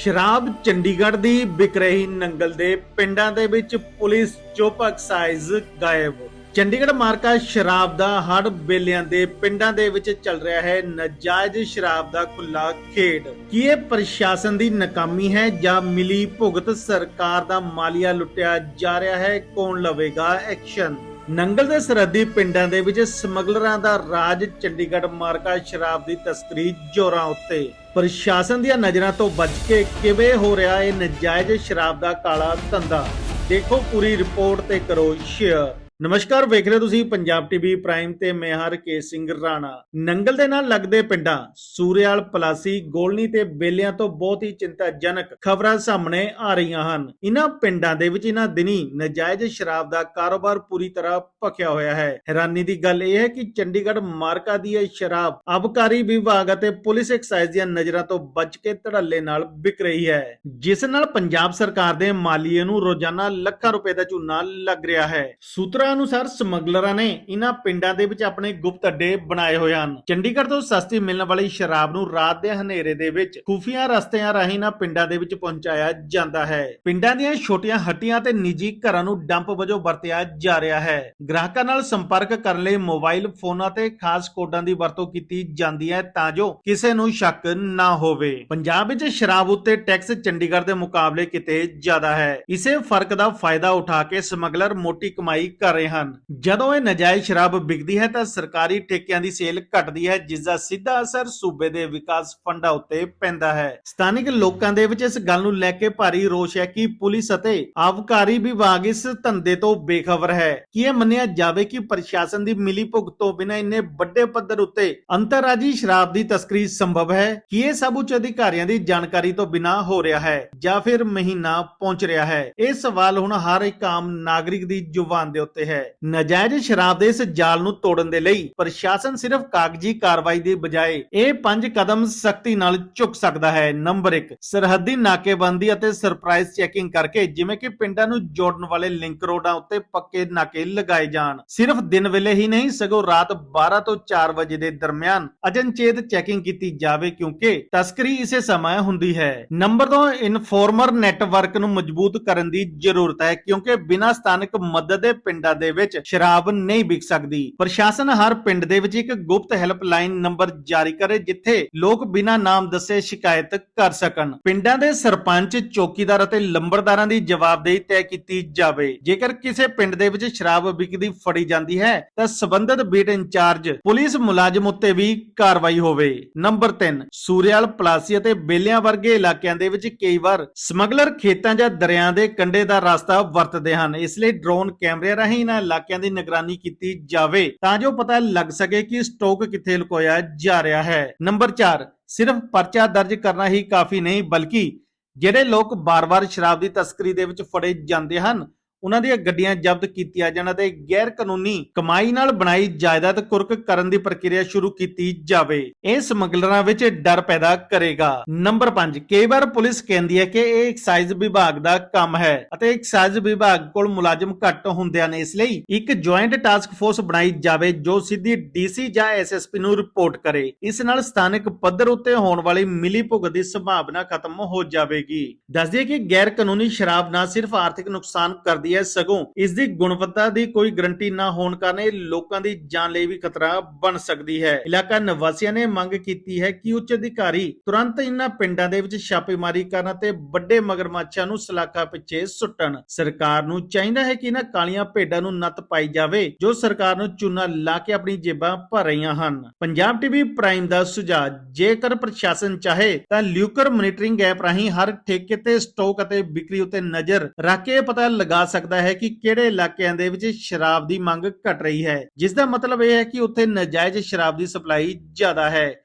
ਸ਼ਰਾਬ ਚੰਡੀਗੜ੍ਹ ਦੀ ਵਿਕ ਰਹੀ ਨੰਗਲ ਦੇ ਪਿੰਡਾਂ ਦੇ ਵਿੱਚ ਪੁਲਿਸ ਚੁੱਪ ਐਕਸਾਈਜ਼ ਗਾਇਬ। ਚੰਡੀਗੜ੍ਹ ਮਾਰਕਾ ਸ਼ਰਾਬ ਦਾ ਹੜ ਵੇਲਿਆਂ ਦੇ ਪਿੰਡਾਂ ਦੇ ਵਿੱਚ ਚੱਲ ਰਿਹਾ ਹੈ। ਨਜਾਇਜ਼ ਸ਼ਰਾਬ ਦਾ ਖੁੱਲਾ ਖੇਡ। ਕੀ ਇਹ ਪ੍ਰਸ਼ਾਸਨ ਦੀ ਨਾਕਾਮੀ ਹੈ ਜਾਂ ਮਿਲੀ ਭੁਗਤ ਸਰਕਾਰ ਦਾ ਮਾਲੀਆ ਲੁੱਟਿਆ ਜਾ ਰਿਹਾ ਹੈ? ਕੌਣ ਲਵੇਗਾ ਐਕਸ਼ਨ? ਨੰਗਲ ਦੇ ਸਰਹੱਦੀ ਪਿੰਡਾਂ ਦੇ ਵਿੱਚ ਸਮਗਲਰਾਂ ਦਾ ਰਾਜ ਚੰਡੀਗੜ੍ਹ, ਮਾਰਕਾ, ਸ਼ਰਾਬ ਦੀ ਤਸਕਰੀ ਜ਼ੋਰਾਂ ਉੱਤੇ। ਪ੍ਰਸ਼ਾਸਨ ਦੀਆਂ ਨਜ਼ਰਾਂ ਤੋਂ ਬਚ ਕੇ ਕਿਵੇਂ ਹੋ ਰਿਹਾ ਇਹ ਨਜਾਇਜ਼ ਸ਼ਰਾਬ ਦਾ ਕਾਲਾ ਧੰਦਾ? ਦੇਖੋ ਪੂਰੀ ਰਿਪੋਰਟ ਤੇ ਕਰੋ ਸ਼ੇਅਰ। ਨਮਸਕਾਰ, ਵੇਖ ਰਹੇ ਹੋ ਤੁਸੀਂ ਪੰਜਾਬ ਟੀਵੀ ਪ੍ਰਾਈਮ ਤੇ ਮੈਂ ਹਰ ਕੇ ਸਿੰਘ ਰਾਣਾ। ਨੰਗਲ ਦੇ ਨਾਲ ਲੱਗਦੇ ਪਿੰਡਾਂ ਸੂਰਿਆਲ, ਪਲਾਸੀ, ਗੋਲਨੀ ਤੇ ਬੇਲਿਆਂ ਤੋਂ ਬਹੁਤ ਹੀ ਚਿੰਤਾਜਨਕ ਖਬਰਾਂ ਸਾਹਮਣੇ ਆ ਰਹੀਆਂ ਹਨ। ਇਹਨਾਂ ਪਿੰਡਾਂ ਦੇ ਵਿੱਚ ਇਹਨਾਂ ਦਿਨੀ ਨਜਾਇਜ਼ ਸ਼ਰਾਬ ਦਾ ਕਾਰੋਬਾਰ ਪੂਰੀ ਤਰ੍ਹਾਂ ਭਖਿਆ ਹੋਇਆ ਹੈ। ਹੈਰਾਨੀ ਦੀ ਗੱਲ ਇਹ ਹੈ ਕਿ ਚੰਡੀਗੜ੍ਹ ਮਾਰਕਾ ਦੀ ਇਹ ਸ਼ਰਾਬ ਅਬਕਾਰੀ ਵਿਭਾਗ ਅਤੇ ਪੁਲਿਸ ਐਕਸਾਈਜ਼ ਦੀਆਂ ਨਜ਼ਰਾਂ ਤੋਂ ਬਚ ਕੇ ਧੜੱਲੇ ਨਾਲ ਵਿਕ ਰਹੀ ਹੈ। ਜਿਸ ਨਾਲ ਪੰਜਾਬ ਸਰਕਾਰ ਦੇ ਮਾਲੀਏ ਨੂੰ ਰੋਜ਼ਾਨਾ ਲੱਖਾਂ ਰੁਪਏ ਦਾ ਝੂਨਾ ਲੱਗ ਰਿਹਾ ਹੈ। ਸੂਤਰਾਂ ਅਨੁਸਾਰ ਸਮਗਲਰਾਂ ਨੇ ਇਹਨਾਂ ਪਿੰਡਾਂ ਦੇ ਵਿੱਚ ਆਪਣੇ ਗੁਪਤ ਅੱਡੇ ਬਣਾਏ ਹੋਏ ਹਨ। ਚੰਡੀਗੜ੍ਹ ਤੋਂ ਸਸਤੀ ਮਿਲਣ ਵਾਲੀ ਸ਼ਰਾਬ ਨੂੰ ਰਾਤ ਦੇ ਹਨੇਰੇ ਦੇ ਵਿੱਚ ਖੂਫੀਆ ਰਸਤਿਆਂ ਰਾਹੀਂ ਇਹਨਾਂ ਪਿੰਡਾਂ ਦੇ ਵਿੱਚ ਪਹੁੰਚਾਇਆ ਜਾਂਦਾ ਹੈ। ਪਿੰਡਾਂ ਦੀਆਂ ਛੋਟੀਆਂ ਹੱਟੀਆਂ ਤੇ ਨਿੱਜੀ ਘਰਾਂ ਨੂੰ ਡੰਪ ਵਜੋਂ ਵਰਤਿਆ ਜਾ ਰਿਹਾ ਹੈ। ਗ੍ਰਾਹਕਾਂ ਨਾਲ ਸੰਪਰਕ ਕਰਨ ਲਈ ਮੋਬਾਈਲ ਫੋਨਾਂ ਤੇ ਖਾਸ ਕੋਡਾਂ ਦੀ ਵਰਤੋਂ ਕੀਤੀ ਜਾਂਦੀ ਹੈ ਤਾਂ ਜੋ ਕਿਸੇ ਨੂੰ ਸ਼ੱਕ ਨਾ ਹੋਵੇ। ਪੰਜਾਬ ਵਿੱਚ ਸ਼ਰਾਬ ਉੱਤੇ ਟੈਕਸ ਚੰਡੀਗੜ੍ਹ ਦੇ ਮੁਕਾਬਲੇ ਕਿਤੇ ਜ਼ਿਆਦਾ ਹੈ। ਇਸੇ ਫ਼ਰਕ ਦਾ ਫਾਇਦਾ ਉਠਾ ਕੇ ਸਮਗਲਰ ਮੋਟੀ ਕਮਾਈ ਕਰ ਰਹੇ ਹਨ। ਜਦੋਂ ਇਹ ਨਜਾਇਜ਼ ਸ਼ਰਾਬ ਵਿਕਦੀ ਹੈ ਤਾਂ ਸਰਕਾਰੀ ਠੇਕਿਆਂ ਦੀ ਸੇਲ ਘਟਦੀ ਹੈ ਜਿਸ ਦਾ ਸਿੱਧਾ ਅਸਰ ਸੂਬੇ ਦੇ ਵਿਕਾਸ ਫੰਡਾਂ ਉੱਤੇ ਪੈਂਦਾ ਹੈ। ਸਥਾਨਿਕ ਲੋਕਾਂ ਦੇ ਵਿੱਚ ਇਸ ਗੱਲ ਨੂੰ ਲੈ ਕੇ ਭਾਰੀ ਰੋਸ਼ ਹੈ ਕਿ ਪੁਲਿਸ ਅਤੇ ਆਬਕਾਰੀ ਵਿਭਾਗ ਇਸ ਧੰਦੇ ਤੋਂ ਬੇਖਬਰ ਹੈ। ਕੀ ਇਹ ਮੰਨਿਆ ਜਾਵੇ ਕਿ ਪ੍ਰਸ਼ਾਸਨ ਦੀ ਮਿਲੀ ਭੁਗਤ ਤੋਂ ਬਿਨਾਂ ਇੰਨੇ ਵੱਡੇ ਪੱਧਰ ਉੱਤੇ ਅੰਤਰਰਾਜੀ ਸ਼ਰਾਬ ਦੀ ਤਸਕਰੀ ਸੰਭਵ ਹੈ? ਕੀ ਇਹ ਸਭ ਉੱਚ ਅਧਿਕਾਰੀਆਂ ਦੀ ਜਾਣਕਾਰੀ ਤੋਂ ਬਿਨਾਂ ਹੋ ਰਿਹਾ ਹੈ ਜਾਂ ਫਿਰ ਮਹੀਨਾ ਪਹੁੰਚ ਰਿਹਾ ਹੈ? ਇਹ ਸਵਾਲ ਹੁਣ ਹਰ ਇੱਕ ਆਮ ਨਾਗਰਿਕ ਦੀ ਜ਼ੁਬਾਨ ਦੇ ਉੱਤੇ ਹੈ। ਨਾਜਾਇਜ਼ ਸ਼ਰਾਬ ਦੇ ਇਸ ਜਾਲ ਨੂੰ ਤੋੜਨ ਦੇ ਲਈ ਪ੍ਰਸ਼ਾਸਨ ਸਿਰਫ ਕਾਗਜ਼ੀ ਕਾਰਵਾਈ ਦੀ ਬਜਾਏ ਇਹ ਪੰਜ ਕਦਮ ਸਖਤੀ ਨਾਲ ਚੁੱਕ ਸਕਦਾ ਹੈ। ਨੰਬਰ 1 ਸਰਹੱਦੀ ਨਾਕੇਬੰਦੀ ਅਤੇ ਸਰਪ੍ਰਾਈਜ਼ ਚੈਕਿੰਗ ਕਰਕੇ ਜਿਵੇਂ ਕਿ ਪਿੰਡਾਂ ਨੂੰ ਜੋੜਨ ਵਾਲੇ ਲਿੰਕ ਰੋਡਾਂ ਉੱਤੇ ਪੱਕੇ ਨਾਕੇ ਲਗਾਏ ਜਾਣ। ਸਿਰਫ ਦਿਨ ਵੇਲੇ ਹੀ ਨਹੀਂ, ਸਗੋਂ ਰਾਤ 12 ਤੋਂ 4 ਵਜੇ ਦੇ ਦਰਮਿਆਨ ਅਜਨਚੇਤ ਚੈਕਿੰਗ ਕੀਤੀ ਜਾਵੇ ਕਿਉਂਕਿ ਤਸਕਰੀ ਇਸੇ ਸਮੇਂ ਹੁੰਦੀ ਹੈ। ਨੰਬਰ 2 ਇਨਫੋਰਮਰ ਨੈਟਵਰਕ ਨੂੰ ਮਜ਼ਬੂਤ ਕਰਨ ਦੀ ਜ਼ਰੂਰਤ ਹੈ ਕਿਉਂਕਿ ਬਿਨਾਂ ਸਥਾਨਕ ਮਦਦ ਦੇ ਪਿੰਡਾਂ ਦੇ ਵਿੱਚ ਸ਼ਰਾਬ ਨਹੀਂ ਵਿਕ ਸਕਦੀ। ਪ੍ਰਸ਼ਾਸਨ ਹਰ ਪਿੰਡ ਦੇ ਵਿੱਚ ਇੱਕ ਗੁਪਤ ਹੈਲਪਲਾਈਨ ਨੰਬਰ ਜਾਰੀ ਕਰੇ, ਜਿੱਥੇ ਲੋਕ ਬਿਨਾਂ ਨਾਮ ਦੱਸੇ ਸ਼ਿਕਾਇਤ ਕਰ ਸਕਣ। ਪਿੰਡਾਂ ਦੇ ਸਰਪੰਚ, ਚੌਕੀਦਾਰ ਅਤੇ ਲੰਬੜਦਾਰਾਂ ਦੀ ਜਵਾਬਦੇਹੀ ਤੈਅ ਕੀਤੀ ਜਾਵੇ। ਜੇਕਰ ਕਿਸੇ ਪਿੰਡ ਦੇ ਵਿੱਚ ਸ਼ਰਾਬ ਵਿਕਦੀ ਫੜੀ ਜਾਂਦੀ ਹੈ, ਤਾਂ ਸਬੰਧਤ ਬੀਟ ਇੰਚਾਰਜ, ਪੁਲਿਸ ਮੁਲਾਜ਼ਮ ਉੱਤੇ ਵੀ ਕਾਰਵਾਈ ਹੋਵੇ। ਨੰਬਰ 3 ਸੂਰਿਆਲ ਪਲਾਸੀ ਅਤੇ ਬੇਲਿਆਂ ਵਰਗੇ ਇਲਾਕਿਆਂ ਦੇ ਵਿੱਚ ਕਈ ਵਾਰ ਸਮਗਲਰ ਖੇਤਾਂ ਜਾਂ ਦਰਿਆ ਦੇ ਕੰਢੇ ਦਾ ਰਸਤਾ ਵਰਤਦੇ ਹਨ। ਇਸ ਲਈ ਡਰੋਨ ਕੈਮਰੇ ਰਾਹੀਂ ਇਹਨਾਂ ਇਲਾਕਿਆਂ ਦੀ ਨਿਗਰਾਨੀ ਕੀਤੀ ਜਾਵੇ ਤਾਂ ਜੋ ਪਤਾ ਲੱਗ ਸਕੇ ਕਿ ਸਟਾਕ ਕਿੱਥੇ ਲੁਕੋਇਆ ਜਾ ਰਿਹਾ ਹੈ। ਨੰਬਰ 4 ਸਿਰਫ ਪਰਚਾ ਦਰਜ ਕਰਨਾ ਹੀ ਕਾਫੀ ਨਹੀਂ, ਬਲਕਿ ਜਿਹੜੇ ਲੋਕ ਬਾਰ-ਬਾਰ ਸ਼ਰਾਬ ਦੀ ਤਸਕਰੀ ਦੇ ਵਿੱਚ ਫੜੇ ਜਾਂਦੇ ਹਨ ਉਹਨਾਂ ਦੀਆਂ ਗੱਡੀਆਂ ਜ਼ਬਤ ਕੀਤੀਆਂ ਜਾਣ ਅਤੇ ਗੈਰ ਕਾਨੂੰਨੀ ਕਮਾਈ ਨਾਲ ਬਣਾਈ ਜਾਇਦਾਦ ਕੁਰਕ ਕਰਨ ਦੀ ਪ੍ਰਕਿਰਿਆ ਸ਼ੁਰੂ ਕੀਤੀ ਜਾਵੇ। ਇਹ ਸਮਗਲਰਾਂ ਵਿੱਚ ਡਰ ਪੈਦਾ ਕਰੇਗਾ। ਨੰਬਰ 5 ਕਈ ਵਾਰ ਪੁਲਿਸ ਕਹਿੰਦੀ ਹੈ ਕਿ ਇਹ ਐਕਸਾਈਜ਼ ਵਿਭਾਗ ਦਾ ਕੰਮ ਹੈ ਅਤੇ ਐਕਸਾਈਜ਼ ਵਿਭਾਗ ਕੋਲ ਮੁਲਾਜ਼ਮ ਘੱਟ ਹੁੰਦੇ ਨੇ ਇਸ ਲਈ ਇੱਕ ਜੁਆਇੰਟ ਟਾਸਕ ਫੋਰਸ ਬਣਾਈ ਜਾਵੇ ਜੋ ਸਿੱਧੀ ਡੀਸੀ ਜਾਂ ਐਸਐਸਪੀ ਨੂੰ ਰਿਪੋਰਟ ਕਰੇ। ਇਸ ਨਾਲ ਸਥਾਨਕ ਪੱਧਰ ਉੱਤੇ ਹੋਣ ਵਾਲੀ ਮਿਲੀ ਭੁਗਤ ਦੀ ਸੰਭਾਵਨਾ ਖਤਮ ਹੋ ਜਾਵੇਗੀ। ਦੱਸਦੇ ਕਿ ਗੈਰ ਕਾਨੂੰਨੀ ਸ਼ਰਾਬ ਨਾ ਸਿਰਫ ਆਰਥਿਕ ਨੁਕਸਾਨ ਕਰਦੀ ਹੈ ਸਗੋਂ ਇਸ ਦੀ ਗੁਣਵੱਤਾ ਦੀ ਕੋਈ ਗਰੰਟੀ ਨਾ ਹੋਣ ਕਾਰਨ ਇਹ ਲੋਕਾਂ ਦੀ ਜਾਨ ਲਈ ਵੀ ਖਤਰਾ ਬਣ ਸਕਦੀ ਹੈ। ਇਲਾਕਾ ਨਿਵਾਸੀਆਂ ਨੇ ਮੰਗ ਕੀਤੀ ਹੈ ਕਿ ਉੱਚ ਅਧਿਕਾਰੀ ਤੁਰੰਤ ਇਹਨਾਂ ਪਿੰਡਾਂ ਦੇ ਵਿੱਚ ਛਾਪੇਮਾਰੀ ਕਰਨ ਅਤੇ ਵੱਡੇ ਮਗਰਮੱਛਾਂ ਨੂੰ ਸਲਾਖਾਂ ਪਿੱਛੇ ਸੁੱਟਣ। ਸਰਕਾਰ ਨੂੰ ਚਾਹੀਦਾ ਹੈ ਕਿ ਇਹਨਾਂ ਕਾਲੀਆਂ ਭੇਡਾਂ ਨੂੰ ਨੱਤ ਪਾਈ ਜਾਵੇ, ਜੋ ਸਰਕਾਰ ਨੂੰ ਚੂਨਾ ਲਾ ਕੇ ਆਪਣੀ ਜੇਬਾਂ ਭਰ ਰਹੀਆਂ ਹਨ। ਪੰਜਾਬ ਟੀਵੀ ਪ੍ਰਾਈਮ ਦਾ ਸੁਝਾਅ, ਜੇਕਰ ਪ੍ਰਸ਼ਾਸਨ ਚਾਹੇ ਤਾਂ ਲਿਊਕਰ ਮੋਨੀਟਰਿੰਗ ਐਪ ਰਾਹੀਂ ਹਰ ਠੇਕੇ ਤੇ ਸਟਾਕ ਅਤੇ ਵਿਕਰੀ ਉਤੇ ਨਜ਼ਰ ਰੱਖ ਕੇ ਪਤਾ ਲਗਾ ਸਕਦਾ ਹੈ ਕਿ ਕਿਹੜੇ ਇਲਾਕਿਆਂ ਦੇ ਵਿੱਚ ਸ਼ਰਾਬ ਦੀ ਮੰਗ ਘਟ ਰਹੀ ਹੈ ਜਿਸ ਦਾ ਮਤਲਬ ਇਹ ਹੈ ਕਿ ਉੱਥੇ ਨਜਾਇਜ਼ ਸ਼ਰਾਬ ਦੀ ਸਪਲਾਈ ਜ਼ਿਆਦਾ ਹੈ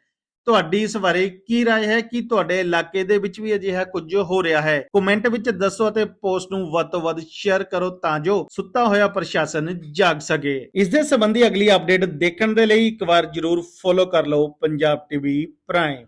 ਤੁਹਾਡੀ ਇਸ ਬਾਰੇ ਕੀ رائے ਹੈ ਕਿ ਤੁਹਾਡੇ ਇਲਾਕੇ ਦੇ ਵਿੱਚ ਵੀ ਅਜਿਹਾ ਕੁਝ ਹੋ ਰਿਹਾ ਹੈ ਕਮੈਂਟ ਵਿੱਚ ਦੱਸੋ ਅਤੇ ਪੋਸਟ ਨੂੰ ਵੱਧ ਤੋਂ ਵੱਧ ਸ਼ੇਅਰ ਕਰੋ ਤਾਂ ਜੋ ਸੁੱਤਾ ਹੋਇਆ ਪ੍ਰਸ਼ਾਸਨ ਜਾਗ ਸਕੇ ਇਸ ਦੇ ਸੰਬੰਧੀ ਅਗਲੀ ਅਪਡੇਟ ਦੇਖਣ ਦੇ ਲਈ ਇੱਕ ਵਾਰ ਜਰੂਰ ਫੋਲੋ ਕਰ ਲਓ ਪੰਜਾਬ ਟੀਵੀ ਪ੍ਰਾਈਮ